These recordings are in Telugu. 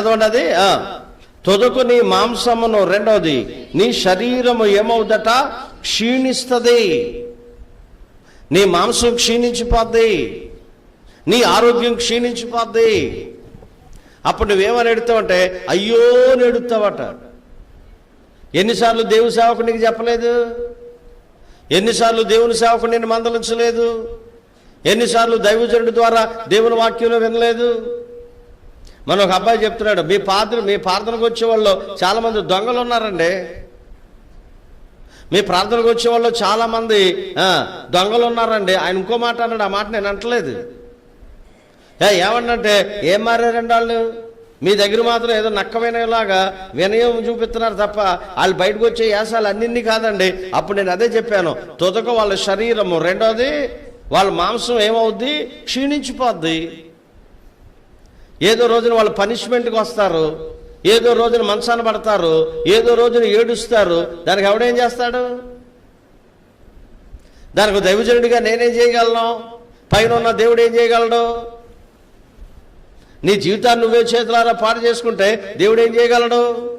చదవండి తొదకు నీ మాంసమును రెండవది నీ శరీరము ఏమవుదట? క్షీణిస్తుంది. నీ మాంసం క్షీణించిపోద్ది. నీ ఆరోగ్యం క్షీణించిపోద్ది. అప్పుడు నువ్వేమని ఎడుతావంటే అయ్యో నెడుతావట ఎన్నిసార్లు దేవుని సేవకునికి చెప్పలేదు? ఎన్నిసార్లు దేవుని సేవకుని మందలించలేదు? ఎన్నిసార్లు దైవజనుడి ద్వారా దేవుని వాక్యంలో వినలేదు? మన ఒక అబ్బాయి చెప్తున్నాడు మీ పాత్ర మీ ప్రార్థనకు వచ్చే వాళ్ళు చాలామంది దొంగలు ఉన్నారండి. మీ ప్రార్థనకు వచ్చే వాళ్ళు చాలామంది దొంగలు ఉన్నారండి. ఆయన ఇంకో మాట అన్నాడు ఆ మాట నేను అంటలేదు. ఏ ఏమన్నంటే ఏం మారారండి వాళ్ళు? మీ దగ్గర మాత్రం ఏదో నక్కమైనలాగా వినయం చూపిస్తున్నారు తప్ప వాళ్ళు బయటకు వచ్చే యాసాలు అన్నింటినీ కాదండి. అప్పుడు నేను అదే చెప్పాను తుదక వాళ్ళ శరీరము రెండోది వాళ్ళ మాంసం ఏమవుద్ది? క్షీణించిపోద్ది. ఏదో రోజున వాళ్ళు పనిష్మెంట్కి వస్తారు. ఏదో రోజున మంచాన పడతారు. ఏదో రోజున ఏడుస్తారు. దానికి ఎవడేం చేస్తాడు? దానికి దైవజనుడిగా నేనేం చేయగలను? పైన ఉన్న దేవుడు ఏం చేయగలడు? నీ జీవితాన్ని నువ్వే చేతులారా పాడు చేసుకుంటే దేవుడు ఏం చేయగలడు?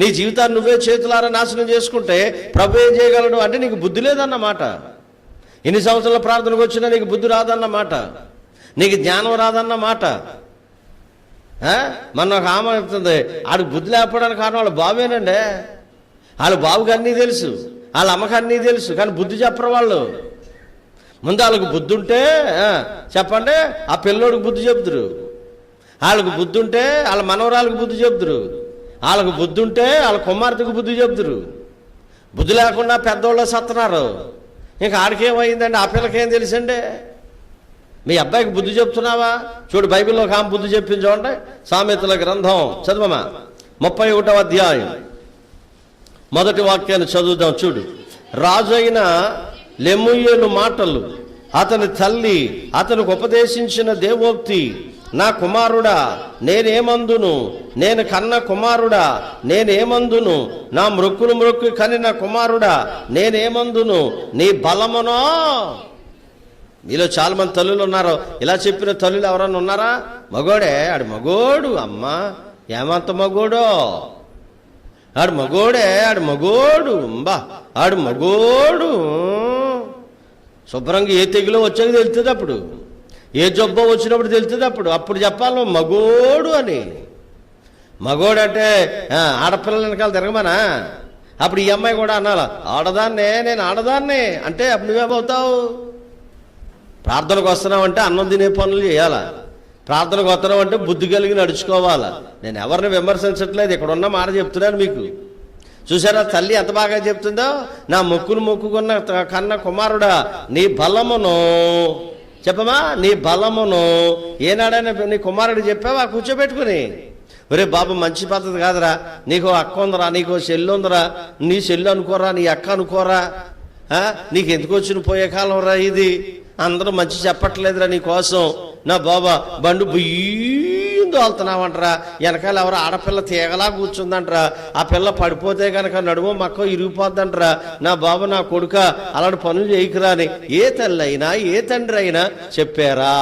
నీ జీవితాన్ని నువ్వే చేతులారా నాశనం చేసుకుంటే ప్రభు ఏం చేయగలడు? అంటే నీకు బుద్ధి లేదన్నమాట. ఎన్ని సంవత్సరాల ప్రార్థనకు వచ్చినా నీకు బుద్ధి రాదన్నమాట. నీకు జ్ఞానం రాదన్నమాట. మన ఒక ఆమె చెప్తుంది ఆడికి బుద్ధి లేకపోవడానికి కారణం వాళ్ళ బాబేనండి. వాళ్ళ బాబుకి అన్నీ తెలుసు వాళ్ళ అమ్మకి అన్నీ తెలుసు కానీ బుద్ధి చెప్పరు వాళ్ళు. ముందు వాళ్ళకి బుద్ధి ఉంటే చెప్పండి ఆ పిల్లోడికి బుద్ధి చెప్తురు. వాళ్ళకి బుద్ధి ఉంటే వాళ్ళ మనవరాలకు బుద్ధి చెబుతురు వాళ్ళకి బుద్ధి ఉంటే వాళ్ళ కుమార్తెకు బుద్ధి చెబుతురు బుద్ధి లేకుండా పెద్దోళ్ళు సత్తున్నారు. ఇంకా ఆడికేమైందండి? ఆ పిల్లకేం తెలుసండి? మీ అబ్బాయికి బుద్ధి చెప్తున్నావా? చూడు బైబిల్లో ఒక ఆమె బుద్ధి చెప్పింది చూడండి. సామెతల గ్రంథం చదవమా ముప్పై ఒకటవ అధ్యాయం. మొదటి వాక్యాన్ని చదువుదాం చూడు. రాజు అయిన లెముయ్యను మాటలు అతని తల్లి అతనికి ఉపదేశించిన దేవోక్తి నా కుమారుడా నేనేమందును? నేను కన్న కుమారుడా నేనేమందును? నా మృక్కును మృక్కు కనిన కుమారుడా నేనేమందును? నీ బలమునో? మీలో చాలా మంది తల్లులు ఉన్నారు. ఇలా చెప్పిన తల్లులు ఎవరన్నా ఉన్నారా? మగోడే. ఆడు మగోడు అమ్మా. ఏమంత మగోడో? ఆడు మగోడే ఆడు మగోడు అంబా ఆడు మగోడు. శుభ్రంగా ఏ తెగులో వచ్చాక తెలుస్తుంది అప్పుడు. ఏ జబ్బో వచ్చినప్పుడు తెలుస్తుంది అప్పుడు. అప్పుడు చెప్పాలి మగోడు అని. మగోడు అంటే ఆడపిల్లల వెనకాల తిరగమనా? అప్పుడు ఈ అమ్మాయి కూడా అనాల ఆడదాన్నే నేను ఆడదాన్నే. అంటే అప్పుడు నువ్వేమవుతావు ప్రార్థనకు వస్తున్నావంటే అన్నం తినే పనులు చేయాలా? ప్రార్థనకు వస్తున్నామంటే బుద్ధి కలిగి నడుచుకోవాలా? నేను ఎవరిని విమర్శించట్లేదు ఇక్కడ ఉన్న మాట చెప్తున్నాను మీకు. చూసారా తల్లి ఎంత బాగా చెప్తుందో? నా మొక్కును మొక్కుకున్న కన్న కుమారుడా నీ బలమును. చెప్పమా నీ బలమును. ఏనాడైనా నీ కుమారుడు చెప్పావా? కూర్చోబెట్టుకుని. ఒరే బాబు మంచి పద్ధతి కాదురా. నీకు అక్క ఉందరా నీకు చెల్లు ఉందరా. నీ చెల్లు అనుకోరా నీ అక్క అనుకోరా. నీకు ఎందుకు వచ్చిన పోయే కాలం రా ఇది? అందరూ మంచి చెప్పట్లేదురా నీ కోసం నా బాబా బండు బుయ్యిందో వెళ్తున్నావంటరా. వెనకాల ఎవరు ఆడపిల్ల తీగలా కూర్చుందంటరా. ఆ పిల్ల పడిపోతే కనుక నడుము మక్క ఇరిగిపోద్దంటరా. నా బాబు నా కొడుక అలాంటి పనులు చేయకురా అని ఏ తల్లి అయినా ఏ తండ్రి అయినా చెప్పారా?